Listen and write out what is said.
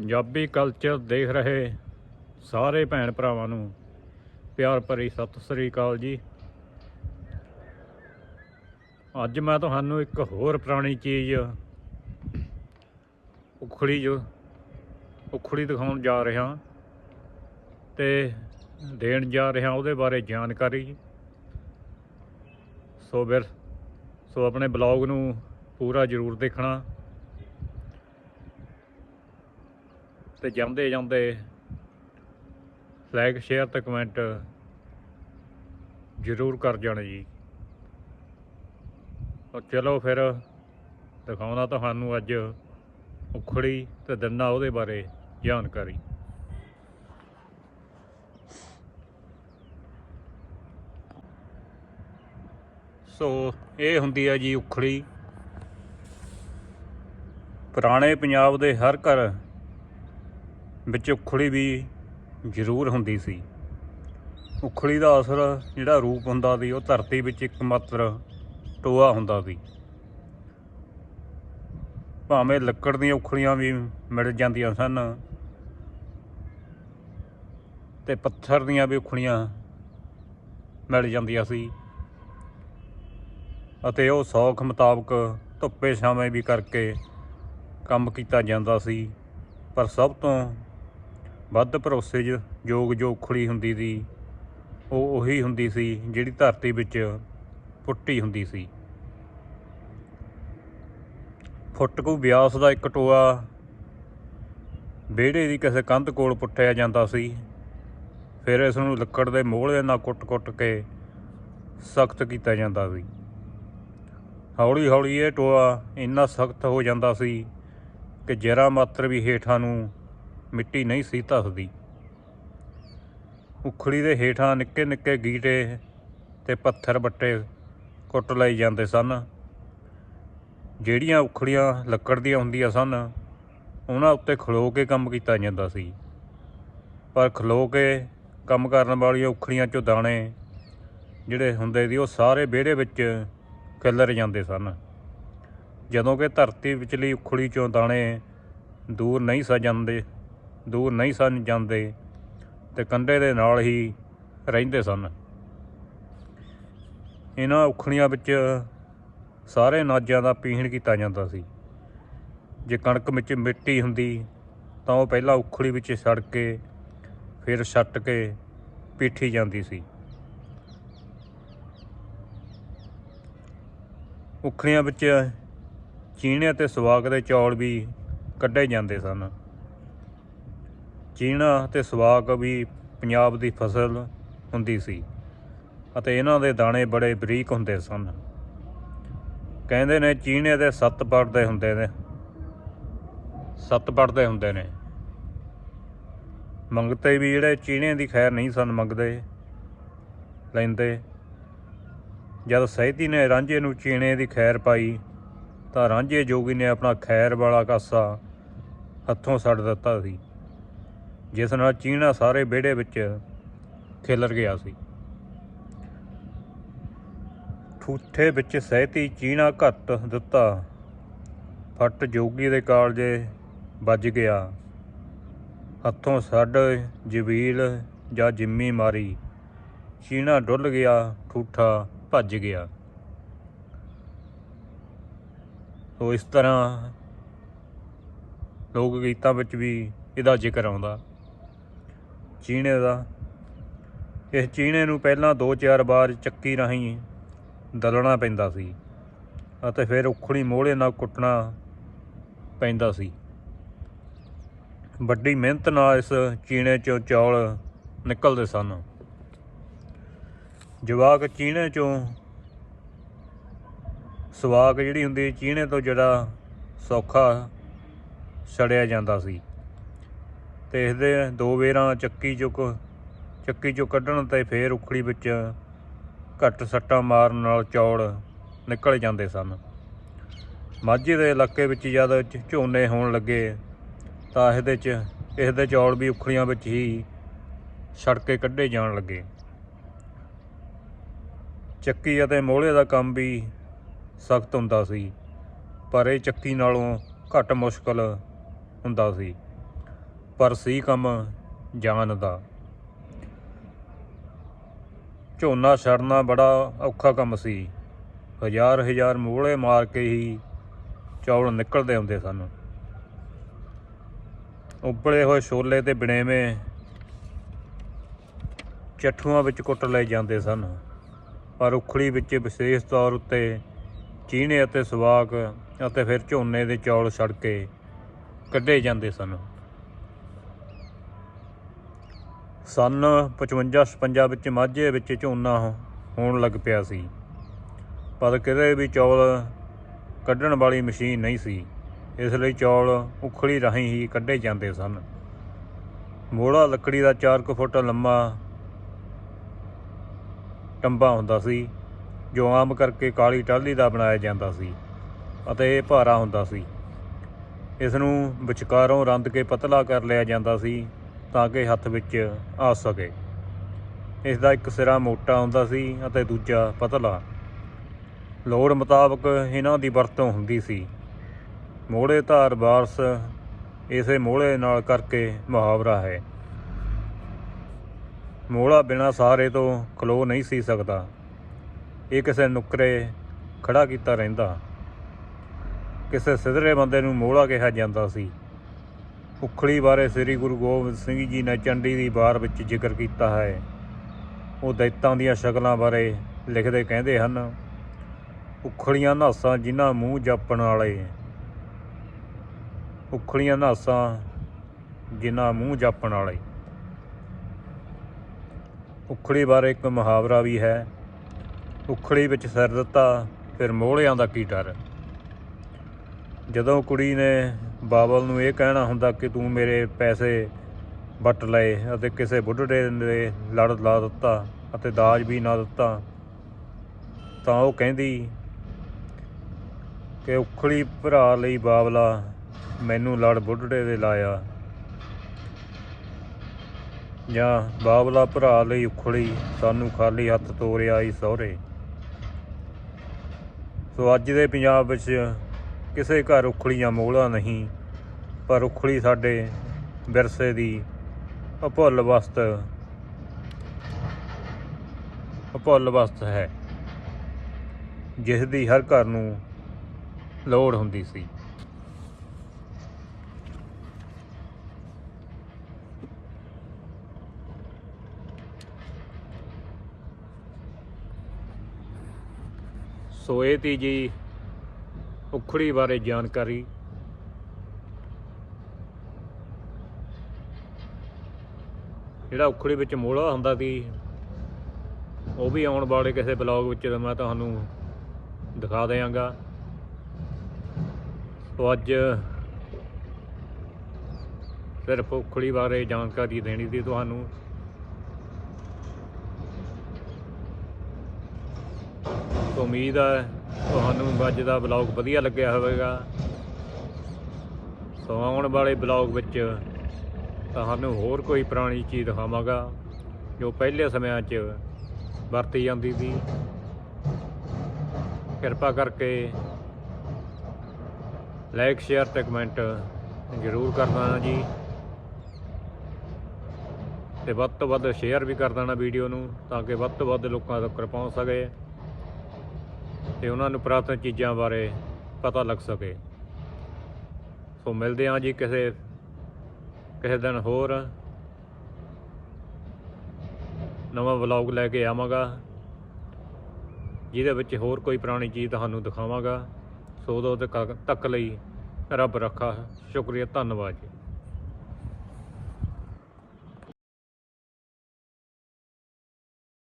Punjabi culture ਦੇਖ ਰਹੇ ਸਾਰੇ ਭੈਣ ਭਰਾਵਾਂ ਨੂੰ ਪਿਆਰ ਭਰੀ ਸਤਿ ਸ੍ਰੀ ਅਕਾਲ ਜੀ। ਅੱਜ ਮੈਂ ਤੁਹਾਨੂੰ ਇੱਕ ਹੋਰ ਪੁਰਾਣੀ ਚੀਜ਼ ਉਖੜੀ ਜੋ ਉਖੜੀ ਦਿਖਾਉਣ ਜਾ ਰਿਹਾ ਤੇ ਦੇਣ ਜਾ ਰਿਹਾ ਉਹਦੇ ਬਾਰੇ ਜਾਣਕਾਰੀ। ਸੋ ਫਿਰ ਸੋ ਆਪਣੇ ਬਲੌਗ ਨੂੰ ਪੂਰਾ ਜ਼ਰੂਰ ਦੇਖਣਾ। ਤੇ ਜਾਂਦੇ ਜਾਂਦੇ ਲਾਈਕ ਸ਼ੇਅਰ ਤੇ ਕਮੈਂਟ ਜ਼ਰੂਰ ਕਰ ਜਾਣਾ ਜੀ। ਤਾਂ ਚਲੋ ਫਿਰ ਦਿਖਾਉਣਾ ਤੁਹਾਨੂੰ ਅੱਜ ਉਖੜੀ ਤੇ ਦੰਨਾ ਉਹਦੇ ਬਾਰੇ ਜਾਣਕਾਰੀ। ਸੋ ਇਹ ਹੁੰਦੀ ਹੈ ਜੀ ਉਖੜੀ ਪੁਰਾਣੇ ਪੰਜਾਬ ਦੇ ਹਰ ਘਰ ਵਿੱਚ ਉਖੜੀ ਵੀ ਜ਼ਰੂਰ ਹੁੰਦੀ ਸੀ। ਉਖੜੀ ਦਾ ਅਸਰ ਜਿਹੜਾ ਰੂਪ ਹੁੰਦਾ ਸੀ, ਉਹ ਧਰਤੀ ਵਿੱਚ ਇੱਕ ਮਾਤਰ ਟੋਆ ਹੁੰਦਾ ਸੀ। ਭਾਵੇਂ ਲੱਕੜ ਦੀਆਂ ਉਖੜੀਆਂ ਵੀ ਮਿਲ ਜਾਂਦੀਆਂ ਸਨ ਤੇ ਪੱਥਰ ਦੀਆਂ ਵੀ ਉਖੜੀਆਂ ਮਿਲ ਜਾਂਦੀਆਂ ਸੀ ਅਤੇ ਉਹ ਸੌਖ ਮੁਤਾਬਕ ਧੁੱਪੇ ਛਾਵੇਂ ਵੀ ਕਰਕੇ ਕੰਮ ਕੀਤਾ ਜਾਂਦਾ ਸੀ। ਪਰ ਸਭ ਤੋਂ ਵੱਧ ਭਰੋਸੇ ਯੋਗ ਜੋ ਉਖੜੀ ਹੁੰਦੀ ਸੀ, ਉਹ ਉਹੀ ਹੁੰਦੀ ਸੀ ਜਿਹੜੀ ਧਰਤੀ ਵਿੱਚ ਪੁੱਟੀ ਹੁੰਦੀ ਸੀ। ਫੁੱਟ ਕੁ ਵਿਆਸ ਦਾ ਇੱਕ ਟੋਆ ਵਿਹੜੇ ਦੀ ਕਿਸੇ ਕੰਧ ਕੋਲ ਪੁੱਟਿਆ ਜਾਂਦਾ ਸੀ। ਫਿਰ ਇਸ ਨੂੰ ਲੱਕੜ ਦੇ ਮੋਹਲੇ ਨਾਲ ਕੁੱਟ-ਕੁੱਟ ਕੇ ਸਖਤ ਕੀਤਾ ਜਾਂਦਾ ਸੀ। ਹੌਲੀ ਹੌਲੀ ਇਹ ਟੋਆ ਇੰਨਾ ਸਖਤ ਹੋ ਜਾਂਦਾ ਸੀ ਕਿ ਜਰਾ ਮਾਤਰ ਵੀ ਹੇਠਾਂ ਨੂੰ ਮਿੱਟੀ ਨਹੀਂ ਸੀ ਧੱਸਦੀ। ਉਖੜੀ ਦੇ ਹੇਠਾਂ ਨਿੱਕੇ ਨਿੱਕੇ ਗੀਟੇ ਤੇ ਪੱਥਰ ਬੱਟੇ ਕੁੱਟ ਲਏ ਜਾਂਦੇ ਸਨ। ਜਿਹੜੀਆਂ ਉਖੜੀਆਂ ਲੱਕੜ ਦੀਆਂ ਹੁੰਦੀਆਂ ਸਨ, ਉਹਨਾਂ ਉੱਤੇ ਖਲੋ ਕੇ ਕੰਮ ਕੀਤਾ ਜਾਂਦਾ ਸੀ। ਪਰ ਖਲੋ ਕੇ ਕੰਮ ਕਰਨ ਵਾਲੀਆਂ ਉਖੜੀਆਂ ਚੋਂ ਦਾਣੇ ਜਿਹੜੇ ਹੁੰਦੇ ਸੀ, ਉਹ ਸਾਰੇ ਵਿਹੜੇ ਵਿੱਚ ਖਿਲਰ ਜਾਂਦੇ ਸਨ। ਜਦੋਂ ਕਿ ਧਰਤੀ ਵਿਚਲੀ ਉਖੜੀ ਚੋਂ ਦਾਣੇ ਦੂਰ ਨਹੀਂ ਸਾ ਜਾਂਦੇ ਦੂਰ ਨਹੀਂ ਸਨ ਜਾਂਦੇ ਤੇ ਕੰਡੇ ਦੇ ਨਾਲ ਹੀ ਰਹਿੰਦੇ ਸਨ। ਇਹਨਾਂ ਉਖੜੀਆਂ ਵਿੱਚ ਸਾਰੇ ਨਾਜਾਂ ਦਾ ਪੀਹਣ ਕੀਤਾ ਜਾਂਦਾ ਸੀ। ਜੇ ਕਣਕ ਵਿੱਚ ਮਿੱਟੀ ਹੁੰਦੀ ਤਾਂ ਉਹ ਪਹਿਲਾਂ ਉਖੜੀ ਵਿੱਚ ਸੜ ਕੇ ਫਿਰ ਛੱਟ ਕੇ ਪੀਠੀ ਜਾਂਦੀ ਸੀ। ਉਖੜੀਆਂ ਵਿੱਚ ਚੀਣੇ ਅਤੇ ਸਵਾਗ ਦੇ ਚੌਲ ਵੀ ਕੱਢੇ ਜਾਂਦੇ ਸਨ। ਚੀਣਾ ਤੇ ਸਵਾਗ ਵੀ ਪੰਜਾਬ ਦੀ ਫਸਲ ਹੁੰਦੀ ਸੀ ਅਤੇ ਇਹਨਾਂ ਦੇ ਦਾਣੇ ਬੜੇ ਬਰੀਕ ਹੁੰਦੇ ਸਨ। ਕਹਿੰਦੇ ਨੇ ਚੀਣੇ ਦੇ ਸੱਤ ਪੜਦੇ ਹੁੰਦੇ ਨੇ। ਸੱਤ ਪੜਦੇ ਹੁੰਦੇ ਨੇ। ਮੰਗਤੇ ਵੀ ਜਿਹੜੇ ਚੀਣੇ ਦੀ ਖੈਰ ਨਹੀਂ ਸਨ ਮੰਗਦੇ, ਲੈਂਦੇ। ਜਦ ਸਹਿਤੀ ਨੇ ਰਾਂਝੇ ਨੂੰ ਚੀਣੇ ਦੀ ਖੈਰ ਪਾਈ, ਤਾਂ ਰਾਂਝੇ ਜੋਗੀ ਨੇ ਆਪਣਾ ਖੈਰ ਵਾਲਾ ਕਾਸਾ ਹੱਥੋਂ ਛੱਡ ਦਿੱਤਾ ਸੀ। ਜਿਸ ਨਾਲ ਚੀਣਾ ਸਾਰੇ ਵਿਹੜੇ ਵਿੱਚ ਖਿਲਰ ਗਿਆ ਸੀ। ਠੂਠੇ ਵਿੱਚ ਸਹਿਤੀ ਚੀਣਾ ਘੱਟ ਦਿੱਤਾ। ਫੱਟ ਜੋਗੀ ਦੇ ਕਾਲਜੇ ਵੱਜ ਗਿਆ। ਹੱਥੋਂ ਛੱਡ ਜਵੀਲ ਜਾਂ ਜਿੰਮੀ ਮਾਰੀ। ਚੀਣਾ ਡੁੱਲ ਗਿਆ, ਠੂਠਾ ਭੱਜ ਗਿਆ। ਸੋ ਇਸ ਤਰ੍ਹਾਂ ਲੋਕ ਗੀਤਾਂ ਵਿੱਚ ਵੀ ਇਹਦਾ ਜ਼ਿਕਰ ਆਉਂਦਾ। ਚੀਣੇ ਦਾ। ਇਸ ਚੀਣੇ ਨੂੰ ਪਹਿਲਾਂ 2-4 ਵਾਰ ਚੱਕੀ ਰਾਹੀਂ ਦਲਣਾ ਪੈਂਦਾ ਸੀ ਅਤੇ ਫਿਰ ਉਖੜੀ ਮੋਹਲੇ ਨਾਲ ਕੁੱਟਣਾ ਪੈਂਦਾ ਸੀ। ਵੱਡੀ ਮਿਹਨਤ ਨਾਲ ਇਸ ਚੀਣੇ ਚੋਂ ਚੌਲ ਨਿਕਲਦੇ ਸਨ। ਜਵਾਕ ਚੀਣੇ ਚੋਂ ਸਵਾਕ ਜਿਹੜੀ ਹੁੰਦੀ ਚੀਣੇ ਤੋਂ ਜਿਹੜਾ ਸੌਖਾ ਛੜਿਆ ਜਾਂਦਾ ਸੀ। ਤੇ ਇਸਦੇ ਦੋ ਵੇਰਾਂ ਚੱਕੀ ਚੁੱਕ, ਚੱਕੀ ਚੋਂ ਕੱਢਣ ਤੇ ਫੇਰ ਉਖੜੀ ਵਿੱਚ ਘੱਟ ਸੱਟਾਂ ਮਾਰਨ ਨਾਲ ਚੌਲ ਨਿਕਲ ਜਾਂਦੇ ਸਨ। ਮਾਝੇ ਦੇ ਇਲਾਕੇ ਵਿੱਚ ਜਦ ਝ- ਝੋਨੇ ਹੋਣ ਲੱਗੇ ਤਾਂ ਇਹਦੇ 'ਚ ਇਸਦੇ ਚੌਲ ਵੀ ਉਖੜੀਆਂ ਵਿੱਚ ਹੀ ਛੜਕੇ ਕੱਢੇ ਜਾਣ ਲੱਗੇ। ਚੱਕੀ ਅਤੇ ਮੋਹਲੇ ਦਾ ਕੰਮ ਵੀ ਸਖਤ ਹੁੰਦਾ ਸੀ, ਪਰ ਇਹ ਚੱਕੀ ਨਾਲੋਂ ਘੱਟ ਮੁਸ਼ਕਲ ਹੁੰਦਾ ਸੀ। ਪਰ ਸੀ ਕੰਮ ਜਾਨ ਦਾ। ਝੋਨਾ ਛੜਨਾ ਬੜਾ ਔਖਾ ਕੰਮ ਸੀ। ਹਜ਼ਾਰ ਹਜ਼ਾਰ ਮੂਹਲੇ ਮਾਰ ਕੇ ਹੀ ਚੌਲ ਨਿਕਲਦੇ ਹੁੰਦੇ ਸਨ। ਉਬਲੇ ਹੋਏ ਛੋਲੇ ਤੇ ਬਣੇਵੇਂ ਚੱਠੂਆਂ ਵਿੱਚ ਕੁੱਟ ਲਏ ਜਾਂਦੇ ਸਨ। ਪਰ ਉਖਲੀ ਵਿੱਚ ਵਿਸ਼ੇਸ਼ ਤੌਰ ਉੱਤੇ ਚੀਨੇ ਅਤੇ ਸਵਾਗ ਅਤੇ ਫਿਰ ਝੋਨੇ ਦੇ ਚੌਲ ਛੜ ਕੇ ਕੱਢੇ ਜਾਂਦੇ ਸਨ। ਸਨ 55 56 ਵਿੱਚ ਮਾਝੇ ਵਿੱਚ ਝੋਨਾ ਹੋਣ ਲੱਗ ਪਿਆ ਸੀ। ਪਰ ਕਿਤੇ ਵੀ ਚੌਲ ਕੱਢਣ ਵਾਲੀ ਮਸ਼ੀਨ ਨਹੀਂ ਸੀ। ਇਸ ਲਈ ਚੌਲ ਉਖਲੀ ਰਾਹੀਂ ਹੀ ਕੱਢੇ ਜਾਂਦੇ ਸਨ। ਮੋੜਾ ਲੱਕੜੀ ਦਾ 4 ਕੁ ਫੁੱਟ ਲੰਮਾ ਟੰਬਾ ਹੁੰਦਾ ਸੀ, ਜੋ ਆਮ ਕਰਕੇ ਕਾਲੀ ਟਾਹਲੀ ਦਾ ਬਣਾਇਆ ਜਾਂਦਾ ਸੀ ਅਤੇ ਇਹ ਭਾਰਾ ਹੁੰਦਾ ਸੀ। ਇਸ ਨੂੰ ਵਿਚਕਾਰੋਂ ਰੰਦ ਕੇ ਪਤਲਾ ਕਰ ਲਿਆ ਜਾਂਦਾ ਸੀ। ਤਾਂ ਕਿ ਹੱਥ ਵਿੱਚ ਆ ਸਕੇ। ਇਸ ਦਾ ਇੱਕ ਸਿਰਾ ਮੋਟਾ ਹੁੰਦਾ ਸੀ ਅਤੇ ਦੂਜਾ ਪਤਲਾ। ਲੋੜ ਮੁਤਾਬਕ ਇਹਨਾਂ ਦੀ ਵਰਤੋਂ ਹੁੰਦੀ ਸੀ। ਮੋੜੇ ਧਾਰ ਵਾਰਸ ਇਸੇ ਮੋੜੇ ਨਾਲ ਕਰਕੇ ਮੁਹਾਵਰਾ ਹੈ। ਮੋੜਾ ਬਿਨਾ ਸਹਾਰੇ ਤੋਂ ਖਲੋ ਨਹੀਂ ਸੀ ਸਕਦਾ। ਇਹ ਕਿਸੇ ਨੁਕਰੇ ਖੜਾ ਕੀਤਾ ਰਹਿੰਦਾ। ਕਿਸੇ ਸਿਧਰੇ ਬੰਦੇ ਨੂੰ ਮੋੜਾ ਕਿਹਾ ਜਾਂਦਾ ਸੀ। ਉਖਲੀ ਬਾਰੇ ਸ੍ਰੀ ਗੁਰੂ ਗੋਬਿੰਦ ਸਿੰਘ ਜੀ ਨੇ ਚੰਡੀ ਦੀ ਵਾਰ ਵਿੱਚ ਜ਼ਿਕਰ ਕੀਤਾ ਹੈ। ਉਹ ਦੈਤਾਂ ਦੀਆਂ ਸ਼ਕਲਾਂ ਬਾਰੇ ਲਿਖਦੇ ਕਹਿੰਦੇ ਹਨ, ਉਖਲੀਆਂ ਨਾਸਾਂ ਜਿਨ੍ਹਾਂ ਮੂੰਹ ਜਾਪਣ ਵਾਲੇ, ਉਖਲੀਆਂ ਨਾਸਾਂ ਜਿਨ੍ਹਾਂ ਮੂੰਹ ਜਾਪਣ ਵਾਲੇ। ਉਖੜੀ ਬਾਰੇ ਇੱਕ ਮੁਹਾਵਰਾ ਵੀ ਹੈ। ਉਖੜੀ ਵਿੱਚ ਸਿਰ ਦਿੱਤਾ, ਫਿਰ ਮੋਹਲਿਆਂ ਦਾ ਕੀ ਡਰ? ਜਦੋਂ ਕੁੜੀ ਨੇ ਬਾਬਲ ਨੂੰ ਇਹ ਕਹਿਣਾ ਹੁੰਦਾ ਕਿ ਤੂੰ ਮੇਰੇ ਪੈਸੇ ਵੱਟ ਲਏ ਅਤੇ ਕਿਸੇ ਬੁੱਢੜੇ ਦੇ ਲੜ ਲਾ ਦਿੱਤਾ ਅਤੇ ਦਾਜ ਵੀ ਨਾ ਦਿੱਤਾ। ਤਾਂ ਉਹ ਕਹਿੰਦੀ ਕਿ ਉਖੜੀ ਭਰਾ ਲਈ ਬਾਬਲਾ ਮੈਨੂੰ ਲੜ ਬੁੱਢੜੇ ਦੇ ਲਾਇਆ। ਜਾਂ ਬਾਬਲਾ ਭਰਾ ਲਈ ਉਖੜੀ ਸਾਨੂੰ ਖਾਲੀ ਹੱਥ ਤੋਰਿਆ ਈ ਸਹੁਰੇ। ਸੋ ਅੱਜ ਦੇ ਪੰਜਾਬ ਵਿੱਚ ਕਿਸੇ ਘਰ ਉਖਲੀਆਂ ਮੋਹਲਾ ਨਹੀਂ, ਪਰ ਉਖਲੀ ਸਾਡੇ ਵਿਰਸੇ ਦੀ ਅਭੁੱਲ ਵਸਤ ਅਭੁੱਲ ਵਸਤ ਹੈ ਜਿਸ ਦੀ ਹਰ ਘਰ ਨੂੰ ਲੋੜ ਹੁੰਦੀ ਸੀ। ਸੋ ਇਹ ਤੀ ਜੀ ਉਖੜੀ ਬਾਰੇ ਜਾਣਕਾਰੀ। ਜਿਹੜਾ ਉਖੜੀ ਵਿੱਚ ਮੋਹਲਾ ਹੁੰਦਾ ਸੀ, ਉਹ ਵੀ ਆਉਣ ਵਾਲੇ ਕਿਸੇ ਬਲੌਗ ਵਿੱਚ ਮੈਂ ਤੁਹਾਨੂੰ ਦਿਖਾ ਦਿਆਂਗਾ। ਸੋ ਅੱਜ ਸਿਰਫ ਉਖੜੀ ਬਾਰੇ ਜਾਣਕਾਰੀ ਦੇਣੀ ਸੀ ਤੁਹਾਨੂੰ। ਉਮੀਦ ਹੈ ਤੁਹਾਨੂੰ ਅੱਜ ਦਾ ਬਲੌਗ ਵਧੀਆ ਲੱਗਿਆ ਹੋਵੇਗਾ। ਸੋ ਆਉਣ ਵਾਲੇ ਬਲੌਗ ਵਿੱਚ ਤੁਹਾਨੂੰ ਹੋਰ ਕੋਈ ਪੁਰਾਣੀ ਚੀਜ਼ ਦਿਖਾਵਾਂਗਾ, ਜੋ ਪਹਿਲੇ ਸਮਿਆਂ 'ਚ ਵਰਤੀ ਜਾਂਦੀ ਸੀ। ਕਿਰਪਾ ਕਰਕੇ ਲਾਈਕ ਸ਼ੇਅਰ ਤੇ ਕਮੈਂਟ ਜ਼ਰੂਰ ਕਰ ਦੇਣਾ ਜੀ। ਤੇ ਵੱਧ ਤੋਂ ਵੱਧ ਸ਼ੇਅਰ ਵੀ ਕਰ ਦੇਣਾ ਵੀਡੀਓ ਨੂੰ, ਤਾਂ ਕਿ ਵੱਧ ਤੋਂ ਵੱਧ ਲੋਕਾਂ ਤੱਕ ਪਹੁੰਚ ਸਕੇ। ਤੇ ਉਹਨਾਂ ਨੂੰ ਪੁਰਾਤਨ ਚੀਜ਼ਾਂ ਬਾਰੇ ਪਤਾ ਲੱਗ ਸਕੇ। ਸੋ ਮਿਲਦੇ ਹਾਂ ਜੀ ਕਿਸੇ ਕਿਸੇ ਦਿਨ ਹੋਰ। ਨਵਾਂ ਵਲੌਗ ਲੈ ਕੇ ਆਵਾਂਗਾ, ਜਿਹਦੇ ਵਿੱਚ ਹੋਰ ਕੋਈ ਪੁਰਾਣੀ ਚੀਜ਼ ਤੁਹਾਨੂੰ ਦਿਖਾਵਾਂਗਾ। ਸੋ ਉਦੋਂ ਤੱਕ ਤੱਕ ਲਈ ਰੱਬ ਰੱਖਾ। ਸ਼ੁਕਰੀਆ, ਧੰਨਵਾਦ ਜੀ।